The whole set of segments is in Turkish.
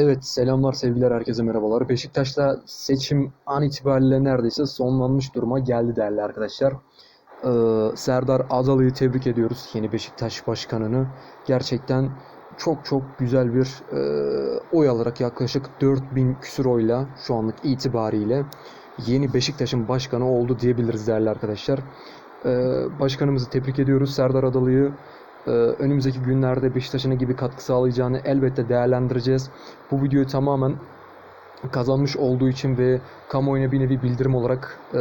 Evet, selamlar, sevgiler, herkese merhabalar. Beşiktaş'ta seçim an itibariyle neredeyse sonlanmış duruma geldi değerli arkadaşlar. Ee, Serdar Adalı'yı tebrik ediyoruz, yeni Beşiktaş başkanını. Gerçekten çok çok güzel bir e, oy alarak yaklaşık 4000 küsur oyla şu anlık itibariyle yeni Beşiktaş'ın başkanı oldu diyebiliriz değerli arkadaşlar. Ee, başkanımızı tebrik ediyoruz, Serdar Adalı'yı. Ee, önümüzdeki günlerde Beşiktaş'a ne gibi katkı sağlayacağını elbette değerlendireceğiz. Bu videoyu tamamen kazanmış olduğu için ve kamuoyuna bir nevi bildirim olarak e,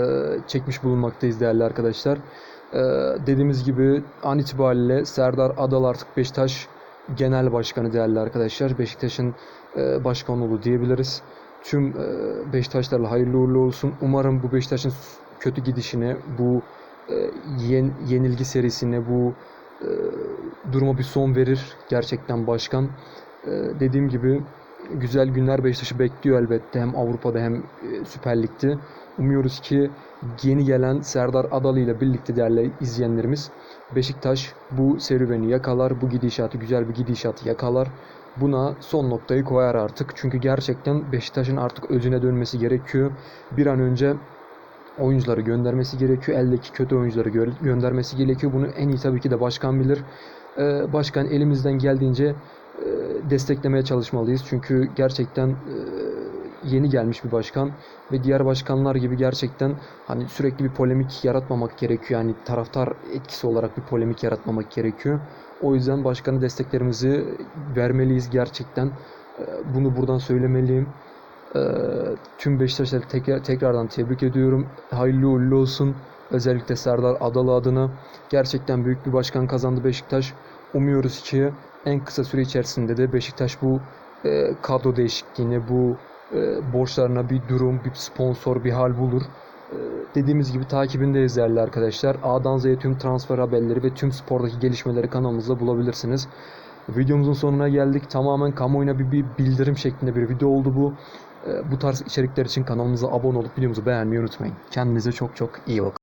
çekmiş bulunmaktayız değerli arkadaşlar. E, dediğimiz gibi an itibariyle Serdar Adal artık Beşiktaş Genel Başkanı değerli arkadaşlar. Beşiktaş'ın e, başkanı oldu diyebiliriz. Tüm e, Beşiktaşlarla hayırlı uğurlu olsun. Umarım bu Beşiktaş'ın kötü gidişine, bu e, yen, yenilgi serisine, bu e, duruma bir son verir gerçekten başkan. E, dediğim gibi güzel günler Beşiktaş'ı bekliyor elbette hem Avrupa'da hem e, Süper Lig'de. Umuyoruz ki yeni gelen Serdar Adalı ile birlikte değerli izleyenlerimiz Beşiktaş bu serüveni yakalar, bu gidişatı güzel bir gidişatı yakalar. Buna son noktayı koyar artık. Çünkü gerçekten Beşiktaş'ın artık özüne dönmesi gerekiyor. Bir an önce oyuncuları göndermesi gerekiyor. Eldeki kötü oyuncuları gö- göndermesi gerekiyor. Bunu en iyi tabii ki de başkan bilir. Ee, başkan elimizden geldiğince e, desteklemeye çalışmalıyız. Çünkü gerçekten e, yeni gelmiş bir başkan ve diğer başkanlar gibi gerçekten hani sürekli bir polemik yaratmamak gerekiyor. Yani taraftar etkisi olarak bir polemik yaratmamak gerekiyor. O yüzden başkanı desteklerimizi vermeliyiz gerçekten. Ee, Bunu buradan söylemeliyim. Ee, tüm Beşiktaşları tekrar, tekrardan tebrik ediyorum. Hayırlı uğurlu olsun. Özellikle Serdar Adalı adına. Gerçekten büyük bir başkan kazandı Beşiktaş. Umuyoruz ki en kısa süre içerisinde de Beşiktaş bu e, kadro değişikliğine, bu e, borçlarına bir durum, bir sponsor, bir hal bulur. E, dediğimiz gibi takibindeyiz değerli arkadaşlar. A'dan Z'ye tüm transfer haberleri ve tüm spordaki gelişmeleri kanalımızda bulabilirsiniz. Videomuzun sonuna geldik. Tamamen kamuoyuna bir, bir bildirim şeklinde bir video oldu bu. E, bu tarz içerikler için kanalımıza abone olup videomuzu beğenmeyi unutmayın. Kendinize çok çok iyi bakın.